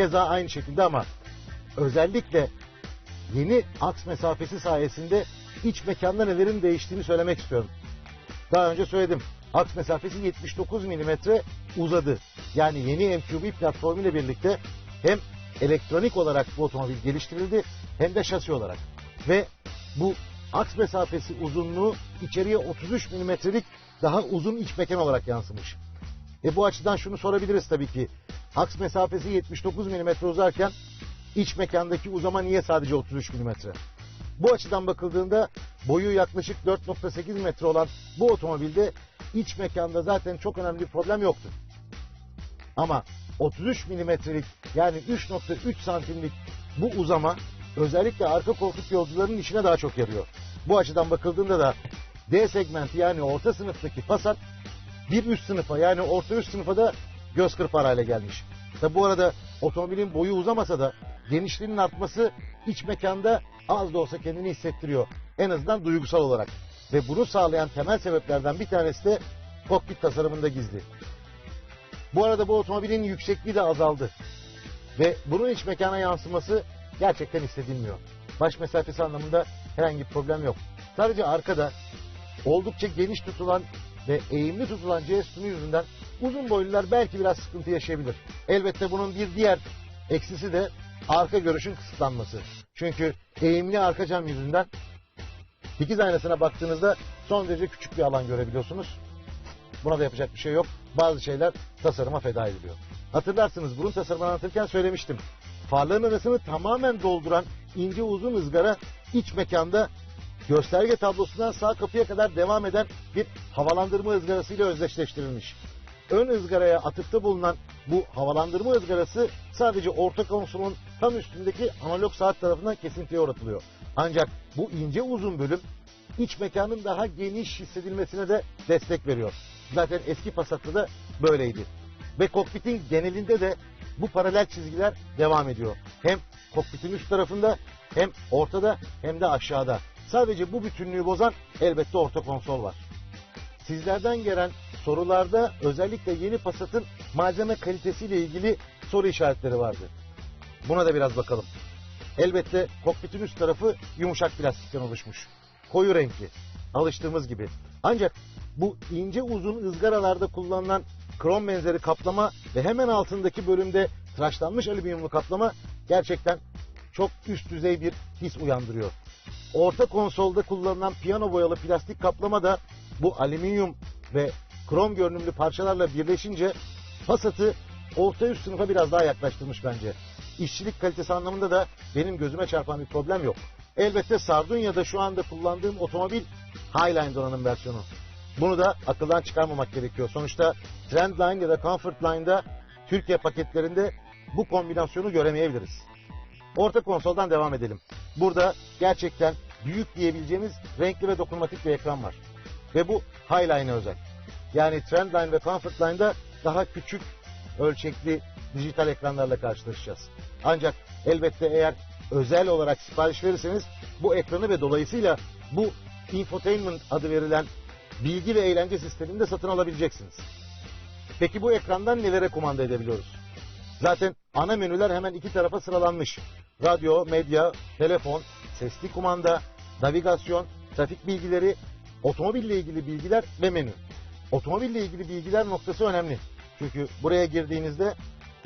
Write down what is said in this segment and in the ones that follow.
keza aynı şekilde ama özellikle yeni aks mesafesi sayesinde iç mekanda nelerin değiştiğini söylemek istiyorum. Daha önce söyledim. Aks mesafesi 79 mm uzadı. Yani yeni MQB platformu ile birlikte hem elektronik olarak bu otomobil geliştirildi hem de şasi olarak. Ve bu aks mesafesi uzunluğu içeriye 33 milimetrelik daha uzun iç mekan olarak yansımış. E bu açıdan şunu sorabiliriz tabii ki. Aks mesafesi 79 milimetre uzarken iç mekandaki uzama niye sadece 33 milimetre? Bu açıdan bakıldığında boyu yaklaşık 4.8 metre olan bu otomobilde iç mekanda zaten çok önemli bir problem yoktu. Ama 33 milimetrelik yani 3.3 santimlik bu uzama özellikle arka koltuk yolcularının işine daha çok yarıyor. Bu açıdan bakıldığında da D segmenti yani orta sınıftaki Passat bir üst sınıfa yani orta üst sınıfa da göz kırpar hale gelmiş. Tabi bu arada otomobilin boyu uzamasa da genişliğinin artması iç mekanda az da olsa kendini hissettiriyor. En azından duygusal olarak. Ve bunu sağlayan temel sebeplerden bir tanesi de kokpit tasarımında gizli. Bu arada bu otomobilin yüksekliği de azaldı. Ve bunun iç mekana yansıması gerçekten hissedilmiyor. Baş mesafesi anlamında herhangi bir problem yok. Sadece arkada oldukça geniş tutulan ve eğimli tutulan C yüzünden uzun boylular belki biraz sıkıntı yaşayabilir. Elbette bunun bir diğer eksisi de arka görüşün kısıtlanması. Çünkü eğimli arka cam yüzünden dikiz aynasına baktığınızda son derece küçük bir alan görebiliyorsunuz. Buna da yapacak bir şey yok. Bazı şeyler tasarıma feda ediliyor. Hatırlarsınız burun tasarımını anlatırken söylemiştim. Farların arasını tamamen dolduran ince uzun ızgara iç mekanda gösterge tablosundan sağ kapıya kadar devam eden bir havalandırma ızgarasıyla özdeşleştirilmiş. Ön ızgaraya atıfta bulunan bu havalandırma ızgarası sadece orta konsolun tam üstündeki analog saat tarafından kesintiye uğratılıyor. Ancak bu ince uzun bölüm iç mekanın daha geniş hissedilmesine de destek veriyor. Zaten eski Passat'ta da böyleydi. Ve kokpitin genelinde de bu paralel çizgiler devam ediyor. Hem kokpitin üst tarafında hem ortada hem de aşağıda. Sadece bu bütünlüğü bozan elbette orta konsol var. Sizlerden gelen sorularda özellikle yeni Passat'ın malzeme kalitesiyle ilgili soru işaretleri vardı. Buna da biraz bakalım. Elbette kokpitin üst tarafı yumuşak plastikten oluşmuş. Koyu renkli. Alıştığımız gibi. Ancak bu ince uzun ızgaralarda kullanılan krom benzeri kaplama ve hemen altındaki bölümde tıraşlanmış alüminyumlu kaplama gerçekten çok üst düzey bir his uyandırıyor. Orta konsolda kullanılan piyano boyalı plastik kaplama da bu alüminyum ve krom görünümlü parçalarla birleşince Passat'ı orta üst sınıfa biraz daha yaklaştırmış bence. İşçilik kalitesi anlamında da benim gözüme çarpan bir problem yok. Elbette Sardunya'da şu anda kullandığım otomobil Highline donanım versiyonu. Bunu da akıldan çıkarmamak gerekiyor. Sonuçta Trendline ya da Comfortline'da Türkiye paketlerinde bu kombinasyonu göremeyebiliriz. Orta konsoldan devam edelim. Burada gerçekten büyük diyebileceğimiz renkli ve dokunmatik bir ekran var. Ve bu Highline'e özel. Yani Trendline ve Comfortline'da daha küçük ölçekli dijital ekranlarla karşılaşacağız. Ancak elbette eğer özel olarak sipariş verirseniz bu ekranı ve dolayısıyla bu infotainment adı verilen bilgi ve eğlence sistemini de satın alabileceksiniz. Peki bu ekrandan nelere kumanda edebiliyoruz? Zaten ana menüler hemen iki tarafa sıralanmış. Radyo, medya, telefon, sesli kumanda, navigasyon, trafik bilgileri, otomobille ilgili bilgiler ve menü. Otomobille ilgili bilgiler noktası önemli. Çünkü buraya girdiğinizde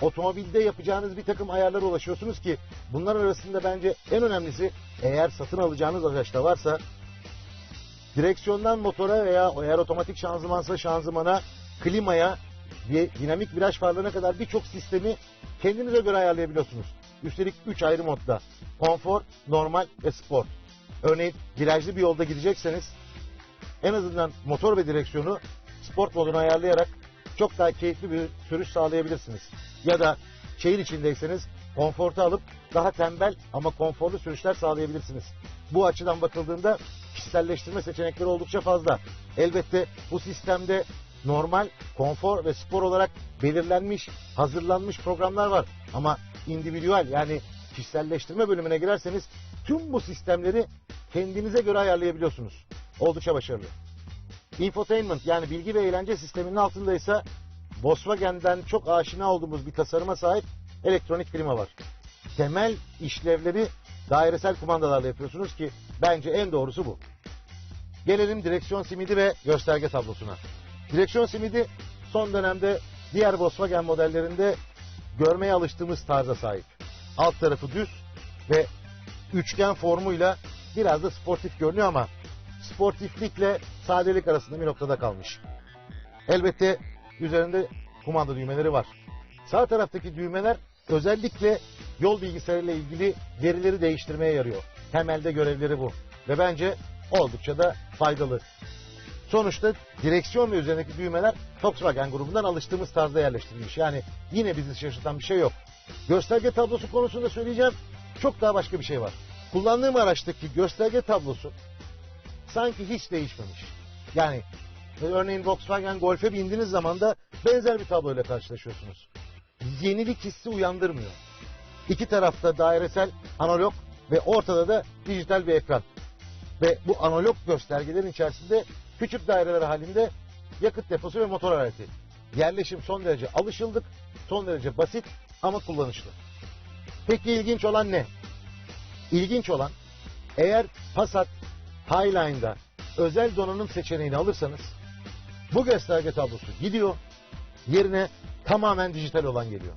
otomobilde yapacağınız bir takım ayarlara ulaşıyorsunuz ki bunlar arasında bence en önemlisi eğer satın alacağınız araçta varsa direksiyondan motora veya eğer otomatik şanzımansa şanzımana, klimaya dinamik viraj farlarına kadar birçok sistemi kendinize göre ayarlayabiliyorsunuz. Üstelik 3 ayrı modda. Konfor, normal ve spor. Örneğin virajlı bir yolda gidecekseniz en azından motor ve direksiyonu sport moduna ayarlayarak çok daha keyifli bir sürüş sağlayabilirsiniz. Ya da şehir içindeyseniz konfortu alıp daha tembel ama konforlu sürüşler sağlayabilirsiniz. Bu açıdan bakıldığında kişiselleştirme seçenekleri oldukça fazla. Elbette bu sistemde normal, konfor ve spor olarak belirlenmiş, hazırlanmış programlar var. Ama individual yani kişiselleştirme bölümüne girerseniz tüm bu sistemleri kendinize göre ayarlayabiliyorsunuz. Oldukça başarılı. Infotainment yani bilgi ve eğlence sisteminin altında ise Volkswagen'den çok aşina olduğumuz bir tasarıma sahip elektronik klima var. Temel işlevleri dairesel kumandalarla yapıyorsunuz ki bence en doğrusu bu. Gelelim direksiyon simidi ve gösterge tablosuna. Direksiyon simidi son dönemde diğer Volkswagen modellerinde görmeye alıştığımız tarza sahip. Alt tarafı düz ve üçgen formuyla biraz da sportif görünüyor ama sportiflikle sadelik arasında bir noktada kalmış. Elbette üzerinde kumanda düğmeleri var. Sağ taraftaki düğmeler özellikle yol bilgisayarıyla ilgili verileri değiştirmeye yarıyor. Temelde görevleri bu. Ve bence oldukça da faydalı. Sonuçta direksiyon ve üzerindeki düğmeler Volkswagen grubundan alıştığımız tarzda yerleştirilmiş. Yani yine bizi şaşırtan bir şey yok. Gösterge tablosu konusunda söyleyeceğim. Çok daha başka bir şey var. Kullandığım araçtaki gösterge tablosu sanki hiç değişmemiş. Yani örneğin Volkswagen Golf'e bindiğiniz zaman da benzer bir tabloyla karşılaşıyorsunuz. Yenilik hissi uyandırmıyor. İki tarafta dairesel analog ve ortada da dijital bir ekran. Ve bu analog göstergelerin içerisinde küçük daireler halinde yakıt deposu ve motor aleti. Yerleşim son derece alışıldık, son derece basit ama kullanışlı. Peki ilginç olan ne? İlginç olan eğer Passat Highline'da özel donanım seçeneğini alırsanız bu gösterge tablosu gidiyor. Yerine tamamen dijital olan geliyor.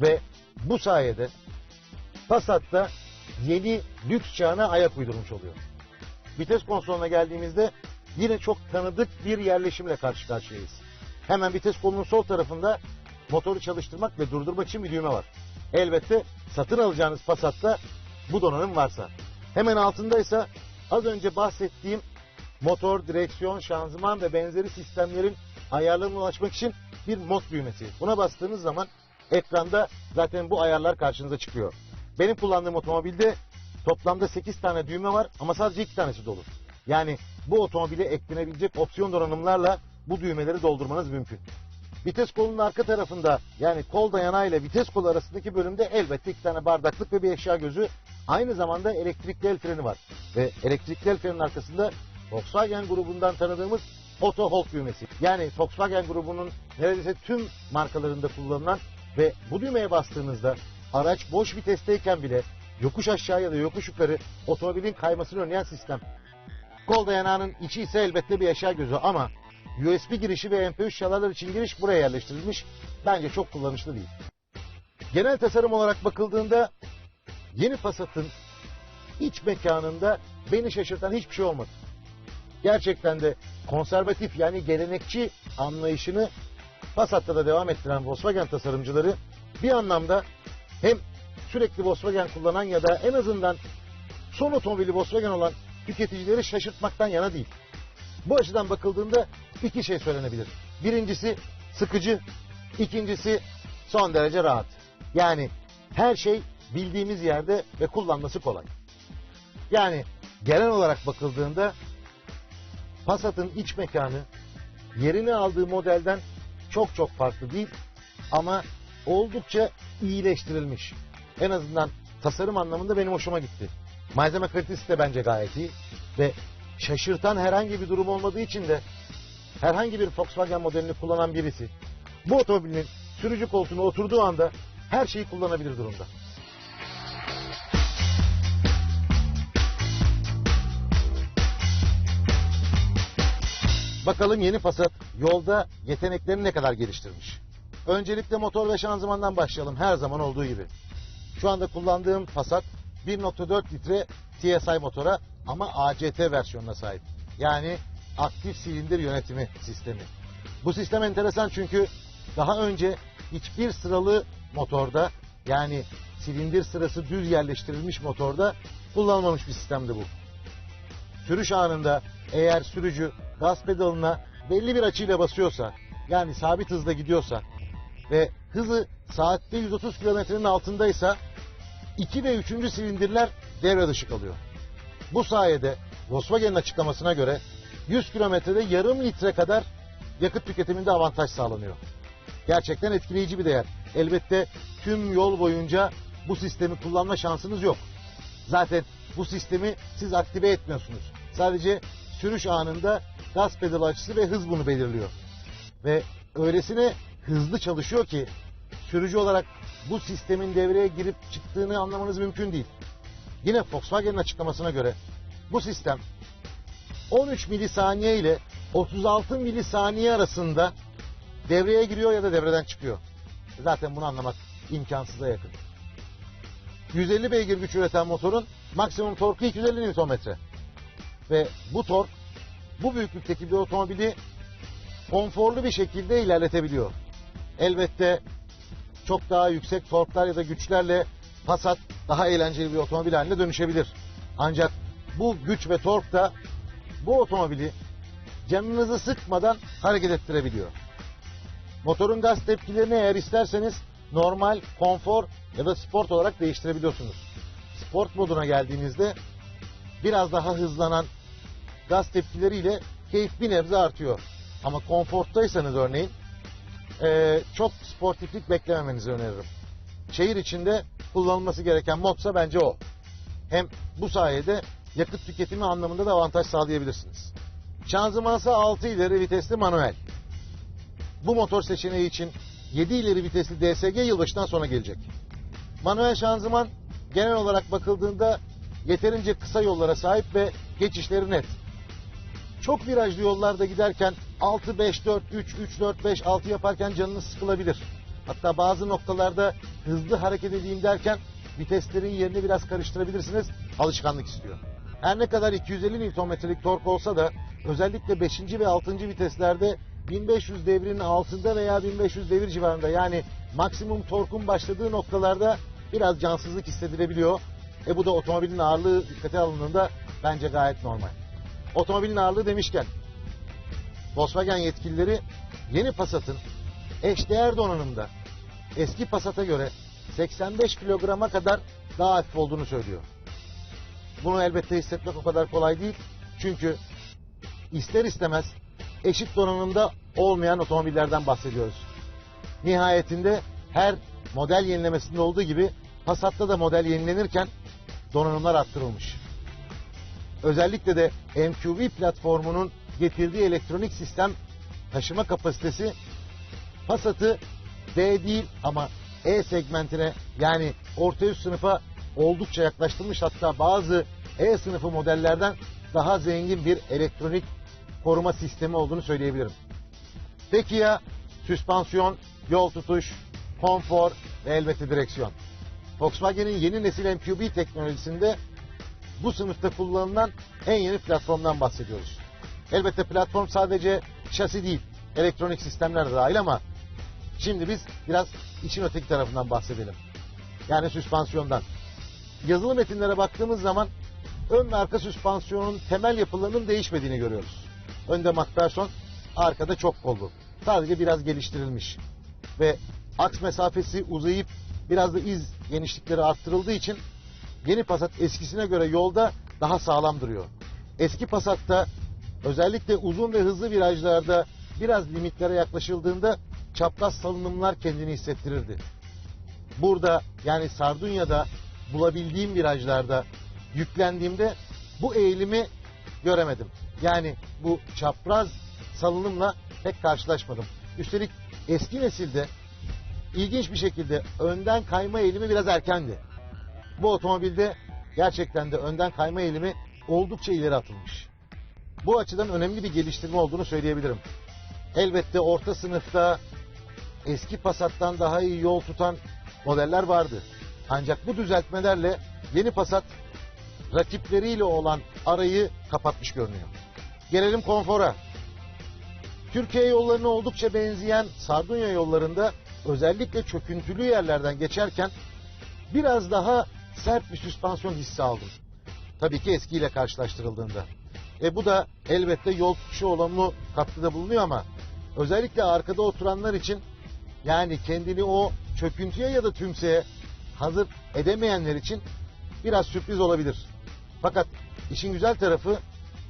Ve bu sayede Passat'ta yeni lüks çağına ayak uydurmuş oluyor. Vites konsoluna geldiğimizde yine çok tanıdık bir yerleşimle karşı karşıyayız. Hemen vites kolunun sol tarafında motoru çalıştırmak ve durdurmak için bir düğme var. Elbette satın alacağınız Passat'ta bu donanım varsa. Hemen altındaysa az önce bahsettiğim motor, direksiyon, şanzıman ve benzeri sistemlerin ayarlarına ulaşmak için bir mod düğmesi. Buna bastığınız zaman ekranda zaten bu ayarlar karşınıza çıkıyor. Benim kullandığım otomobilde toplamda 8 tane düğme var ama sadece 2 tanesi dolu. Yani bu otomobile eklenebilecek opsiyon donanımlarla bu düğmeleri doldurmanız mümkün. Vites kolunun arka tarafında yani kol dayanağı ile vites kolu arasındaki bölümde elbette iki tane bardaklık ve bir eşya gözü. Aynı zamanda elektrikli el freni var. Ve elektrikli el frenin arkasında Volkswagen grubundan tanıdığımız Auto Hold düğmesi. Yani Volkswagen grubunun neredeyse tüm markalarında kullanılan ve bu düğmeye bastığınızda araç boş vitesteyken bile yokuş aşağı ya da yokuş yukarı otomobilin kaymasını önleyen sistem. Kol dayanağının içi ise elbette bir eşya gözü ama USB girişi ve MP3 çalarlar için giriş buraya yerleştirilmiş. Bence çok kullanışlı değil. Genel tasarım olarak bakıldığında yeni Passat'ın iç mekanında beni şaşırtan hiçbir şey olmadı. Gerçekten de konservatif yani gelenekçi anlayışını Passat'ta da devam ettiren Volkswagen tasarımcıları bir anlamda hem sürekli Volkswagen kullanan ya da en azından son otomobili Volkswagen olan tüketicileri şaşırtmaktan yana değil. Bu açıdan bakıldığında iki şey söylenebilir. Birincisi sıkıcı, ikincisi son derece rahat. Yani her şey bildiğimiz yerde ve kullanması kolay. Yani genel olarak bakıldığında Passat'ın iç mekanı yerini aldığı modelden çok çok farklı değil ama oldukça iyileştirilmiş. En azından tasarım anlamında benim hoşuma gitti. Malzeme kalitesi de bence gayet iyi ve şaşırtan herhangi bir durum olmadığı için de herhangi bir Volkswagen modelini kullanan birisi bu otomobilin sürücü koltuğuna oturduğu anda her şeyi kullanabilir durumda. Bakalım yeni Passat yolda yeteneklerini ne kadar geliştirmiş. Öncelikle motor ve şanzımandan başlayalım her zaman olduğu gibi. Şu anda kullandığım Passat 1.4 litre TSI motora ama ACT versiyonuna sahip. Yani aktif silindir yönetimi sistemi. Bu sistem enteresan çünkü daha önce hiçbir sıralı motorda yani silindir sırası düz yerleştirilmiş motorda kullanılmamış bir sistemdi bu. Sürüş anında eğer sürücü gaz pedalına belli bir açıyla basıyorsa yani sabit hızla gidiyorsa ve hızı saatte 130 kilometrenin altındaysa 2 ve 3. silindirler devre dışı kalıyor. Bu sayede Volkswagen'in açıklamasına göre 100 kilometrede yarım litre kadar yakıt tüketiminde avantaj sağlanıyor. Gerçekten etkileyici bir değer. Elbette tüm yol boyunca bu sistemi kullanma şansınız yok. Zaten bu sistemi siz aktive etmiyorsunuz. Sadece sürüş anında gaz pedalı açısı ve hız bunu belirliyor. Ve öylesine hızlı çalışıyor ki sürücü olarak bu sistemin devreye girip çıktığını anlamanız mümkün değil. Yine Volkswagen'in açıklamasına göre bu sistem 13 milisaniye ile 36 milisaniye arasında devreye giriyor ya da devreden çıkıyor. Zaten bunu anlamak imkansıza yakın. 150 beygir güç üreten motorun maksimum torku 250 Nm. Ve bu tork bu büyüklükteki bir otomobili konforlu bir şekilde ilerletebiliyor. Elbette çok daha yüksek torklar ya da güçlerle Passat daha eğlenceli bir otomobil haline dönüşebilir. Ancak bu güç ve tork da bu otomobili canınızı sıkmadan hareket ettirebiliyor. Motorun gaz tepkilerini eğer isterseniz normal, konfor ya da sport olarak değiştirebiliyorsunuz. Sport moduna geldiğinizde biraz daha hızlanan gaz tepkileriyle keyif bir nebze artıyor. Ama konforttaysanız örneğin eee, çok sportiflik beklememenizi öneririm. Şehir içinde kullanılması gereken modsa bence o. Hem bu sayede yakıt tüketimi anlamında da avantaj sağlayabilirsiniz. Şanzımanı 6 ileri vitesli manuel. Bu motor seçeneği için 7 ileri vitesli DSG yılbaşından sonra gelecek. Manuel şanzıman genel olarak bakıldığında yeterince kısa yollara sahip ve geçişleri net. Çok virajlı yollarda giderken 6 5 4 3 3 4 5 6 yaparken canınız sıkılabilir. Hatta bazı noktalarda hızlı hareket edeyim derken viteslerin yerini biraz karıştırabilirsiniz. Alışkanlık istiyor. Her ne kadar 250 Nm'lik tork olsa da özellikle 5. ve 6. viteslerde 1500 devrinin altında veya 1500 devir civarında yani maksimum torkun başladığı noktalarda biraz cansızlık hissedilebiliyor. E bu da otomobilin ağırlığı dikkate alındığında bence gayet normal. Otomobilin ağırlığı demişken Volkswagen yetkilileri yeni Passat'ın eşdeğer donanımda eski Passat'a göre 85 kilograma kadar daha hafif olduğunu söylüyor. Bunu elbette hissetmek o kadar kolay değil. Çünkü ister istemez eşit donanımda olmayan otomobillerden bahsediyoruz. Nihayetinde her model yenilemesinde olduğu gibi Passat'ta da model yenilenirken donanımlar arttırılmış. Özellikle de MQB platformunun getirdiği elektronik sistem taşıma kapasitesi Passat'ı D değil ama E segmentine yani orta üst sınıfa oldukça yaklaştırmış. Hatta bazı E sınıfı modellerden daha zengin bir elektronik koruma sistemi olduğunu söyleyebilirim. Peki ya süspansiyon, yol tutuş, konfor ve elbette direksiyon. Volkswagen'in yeni nesil MQB teknolojisinde bu sınıfta kullanılan en yeni platformdan bahsediyoruz. Elbette platform sadece şasi değil, elektronik sistemler de dahil ama şimdi biz biraz işin öteki tarafından bahsedelim. Yani süspansiyondan. Yazılı metinlere baktığımız zaman ön ve arka süspansiyonun temel yapılarının değişmediğini görüyoruz. Önde McPherson, arkada çok kollu. Sadece biraz geliştirilmiş. Ve aks mesafesi uzayıp biraz da iz genişlikleri arttırıldığı için yeni Passat eskisine göre yolda daha sağlam duruyor. Eski Passat'ta özellikle uzun ve hızlı virajlarda biraz limitlere yaklaşıldığında çapraz salınımlar kendini hissettirirdi. Burada yani Sardunya'da bulabildiğim virajlarda yüklendiğimde bu eğilimi göremedim. Yani bu çapraz salınımla pek karşılaşmadım. Üstelik eski nesilde ilginç bir şekilde önden kayma eğilimi biraz erkendi. Bu otomobilde gerçekten de önden kayma eğilimi oldukça ileri atılmış. Bu açıdan önemli bir geliştirme olduğunu söyleyebilirim. Elbette orta sınıfta eski Passat'tan daha iyi yol tutan modeller vardı. Ancak bu düzeltmelerle yeni Passat rakipleriyle olan arayı kapatmış görünüyor. Gelelim konfora. Türkiye yollarına oldukça benzeyen Sardunya yollarında özellikle çöküntülü yerlerden geçerken biraz daha sert bir süspansiyon hissi aldım. Tabii ki eskiyle karşılaştırıldığında. E bu da elbette yol tutuşu olumlu katkıda bulunuyor ama özellikle arkada oturanlar için yani kendini o çöküntüye ya da tümseye hazır edemeyenler için biraz sürpriz olabilir. Fakat işin güzel tarafı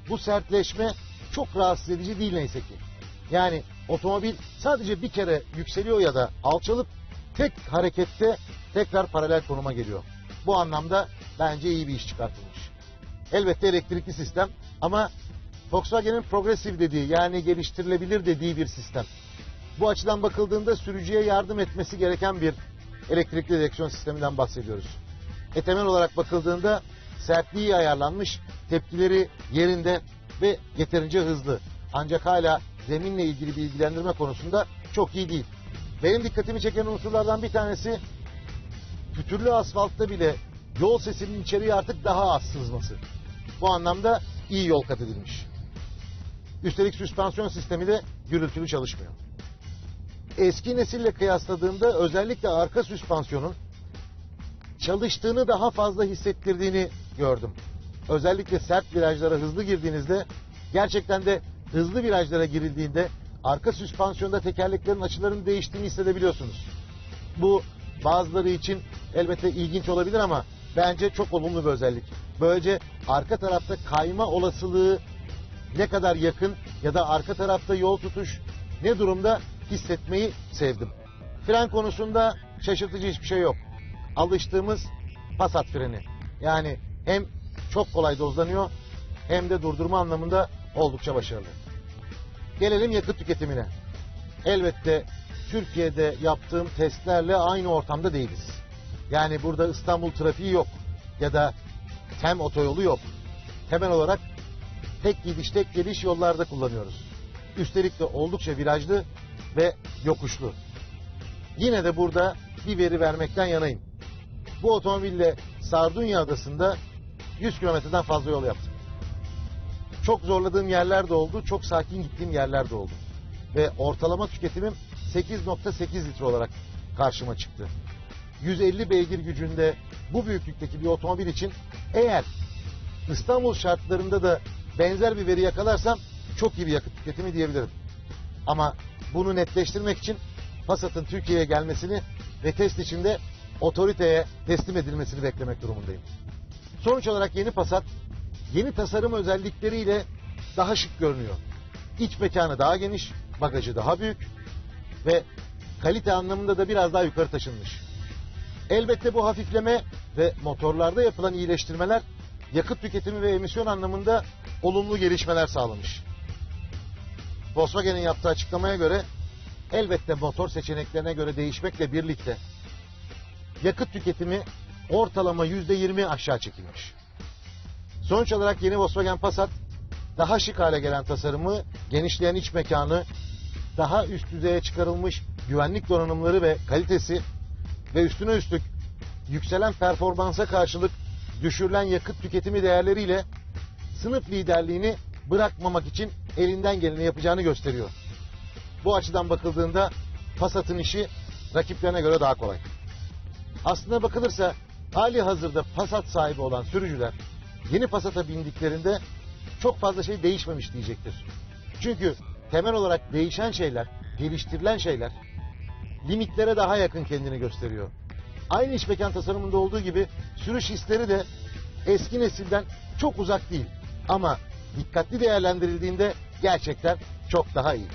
bu sertleşme çok rahatsız edici değil neyse ki. Yani otomobil sadece bir kere yükseliyor ya da alçalıp tek harekette tekrar paralel konuma geliyor. Bu anlamda bence iyi bir iş çıkartılmış. Elbette elektrikli sistem ama Volkswagen'in progresif dediği yani geliştirilebilir dediği bir sistem. Bu açıdan bakıldığında sürücüye yardım etmesi gereken bir elektrikli direksiyon sisteminden bahsediyoruz. E temel olarak bakıldığında sertliği ayarlanmış, tepkileri yerinde ve yeterince hızlı. Ancak hala zeminle ilgili bilgilendirme konusunda çok iyi değil. Benim dikkatimi çeken unsurlardan bir tanesi pütürlü asfaltta bile yol sesinin içeriye artık daha az sızması. Bu anlamda iyi yol kat edilmiş. Üstelik süspansiyon sistemi de gürültülü çalışmıyor. Eski nesille kıyasladığımda özellikle arka süspansiyonun çalıştığını daha fazla hissettirdiğini gördüm. Özellikle sert virajlara hızlı girdiğinizde gerçekten de hızlı virajlara girildiğinde arka süspansiyonda tekerleklerin açılarının değiştiğini hissedebiliyorsunuz. Bu bazıları için elbette ilginç olabilir ama bence çok olumlu bir özellik. Böylece arka tarafta kayma olasılığı ne kadar yakın ya da arka tarafta yol tutuş ne durumda hissetmeyi sevdim. Fren konusunda şaşırtıcı hiçbir şey yok. Alıştığımız Passat freni. Yani hem çok kolay dozlanıyor hem de durdurma anlamında oldukça başarılı. Gelelim yakıt tüketimine. Elbette Türkiye'de yaptığım testlerle aynı ortamda değiliz. Yani burada İstanbul trafiği yok ya da tem otoyolu yok. Temel olarak tek gidiş tek geliş yollarda kullanıyoruz. Üstelik de oldukça virajlı ve yokuşlu. Yine de burada bir veri vermekten yanayım. Bu otomobille Sardunya Adası'nda 100 kilometreden fazla yol yaptım. Çok zorladığım yerler de oldu, çok sakin gittiğim yerler de oldu. Ve ortalama tüketimim 8.8 litre olarak karşıma çıktı. 150 beygir gücünde bu büyüklükteki bir otomobil için eğer İstanbul şartlarında da benzer bir veri yakalarsam çok iyi bir yakıt tüketimi diyebilirim. Ama bunu netleştirmek için Passat'ın Türkiye'ye gelmesini ve test içinde otoriteye teslim edilmesini beklemek durumundayım. Sonuç olarak yeni Passat yeni tasarım özellikleriyle daha şık görünüyor. İç mekanı daha geniş, bagajı daha büyük ve kalite anlamında da biraz daha yukarı taşınmış. Elbette bu hafifleme ve motorlarda yapılan iyileştirmeler yakıt tüketimi ve emisyon anlamında olumlu gelişmeler sağlamış. Volkswagen'in yaptığı açıklamaya göre elbette motor seçeneklerine göre değişmekle birlikte yakıt tüketimi ortalama %20 aşağı çekilmiş. Sonuç olarak yeni Volkswagen Passat daha şık hale gelen tasarımı, genişleyen iç mekanı, daha üst düzeye çıkarılmış güvenlik donanımları ve kalitesi ve üstüne üstlük yükselen performansa karşılık düşürülen yakıt tüketimi değerleriyle sınıf liderliğini bırakmamak için elinden geleni yapacağını gösteriyor. Bu açıdan bakıldığında Passat'ın işi rakiplerine göre daha kolay. Aslına bakılırsa hali hazırda Passat sahibi olan sürücüler yeni Passat'a bindiklerinde çok fazla şey değişmemiş diyecektir. Çünkü temel olarak değişen şeyler, geliştirilen şeyler limitlere daha yakın kendini gösteriyor. Aynı iç mekan tasarımında olduğu gibi sürüş hisleri de eski nesilden çok uzak değil. Ama dikkatli değerlendirildiğinde gerçekten çok daha iyi.